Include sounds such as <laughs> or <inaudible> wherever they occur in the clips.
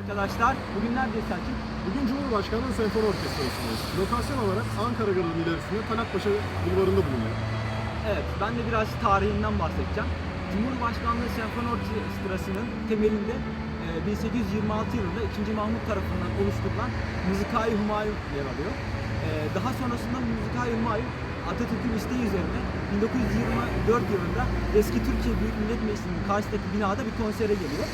arkadaşlar. Bugün neredeyiz Selçuk? Bugün Cumhurbaşkanlığı Senfoni Orkestrası'ndayız. Lokasyon olarak Ankara Garı'nın ilerisinde Talatpaşa Bulvarı'nda bulunuyor. Evet, ben de biraz tarihinden bahsedeceğim. Cumhurbaşkanlığı Senfoni Orkestrası'nın temelinde e, 1826 yılında 2. Mahmut tarafından oluşturulan Mızıkayı Humayun yer alıyor. E, Daha sonrasında Mızıkayı Humayun Atatürk'ün isteği üzerine 1924 yılında eski Türkiye Büyük Millet Meclisi'nin karşısındaki binada bir konsere geliyor.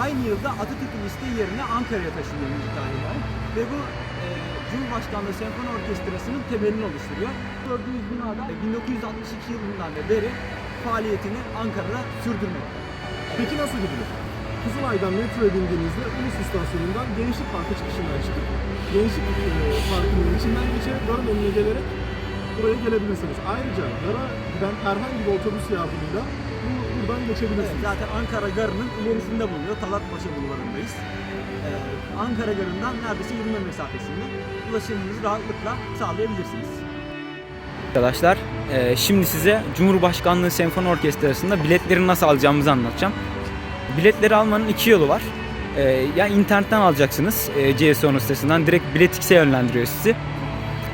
Aynı yılda Atatürk'ün isteği yerine Ankara'ya taşınıyor Humayun ve bu e, Cumhurbaşkanlığı Senfoni Orkestrası'nın temelini oluşturuyor. Gördüğünüz binada e, 1962 yılından beri faaliyetini Ankara'da sürdürmekte. Peki nasıl gidilir? Kızılay'dan metroya bindiğinizde Ulus İstasyonu'ndan Gençlik Parkı çıkışından çıkıp Gençlik e, Parkı'nın içinden geçerek garın önüne gelerek buraya gelebilirsiniz. Ayrıca gara giden herhangi bir otobüs yardımıyla bu, buradan Evet, geçebilirsiniz. zaten Ankara Garı'nın ilerisinde bulunuyor. Talatpaşa Bulvarı'ndayız. Ee, Ankara Garı'ndan neredeyse yürüme mesafesinde ulaşımınızı rahatlıkla sağlayabilirsiniz. Arkadaşlar e, şimdi size Cumhurbaşkanlığı Senfoni Orkestrası'nda biletleri nasıl alacağımızı anlatacağım. Biletleri almanın iki yolu var. E, ya internetten alacaksınız e, CSO'nun sitesinden direkt Biletix'e yönlendiriyor sizi.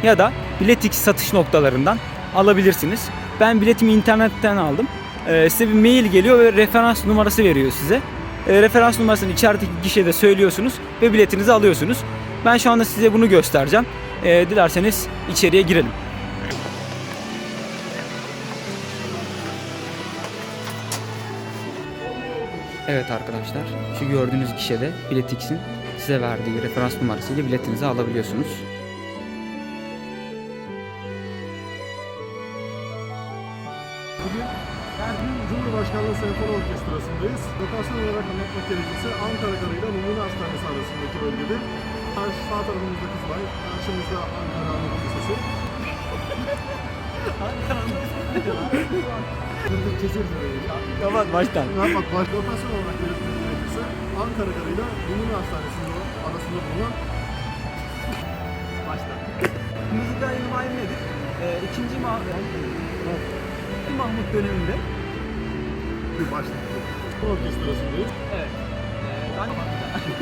Ya da Biletix satış noktalarından alabilirsiniz. Ben biletimi internetten aldım. E, size bir mail geliyor ve referans numarası veriyor size. E, referans numarasını içerideki gişede söylüyorsunuz ve biletinizi alıyorsunuz. Ben şu anda size bunu göstereceğim. E, dilerseniz içeriye girelim. Evet arkadaşlar, şu gördüğünüz gişede Biletix'in size verdiği referans numarasıyla biletinizi alabiliyorsunuz. Bugün Erbil Cumhurbaşkanlığı Senfoni Orkestrası'ndayız. Lokasyon olarak anlatmak gerekirse Ankara Garı ile Numune Hastanesi arasındaki bölgede. Karşı sağ tarafımızda Kızılay, karşımızda Ankara Anadolu Lisesi. Keseriz orayı. Kapat baştan. Bak baş lokasyon olarak belirtmek gerekirse Ankara Garı ile Numune Hastanesi'nin arasında bulunan Baştan. Müzik Humayun nedir? Ee, ikinci Mahmut, Mahmut döneminde bir başlık. Orkestrası'ndayız. Evet. Ee, ben <laughs>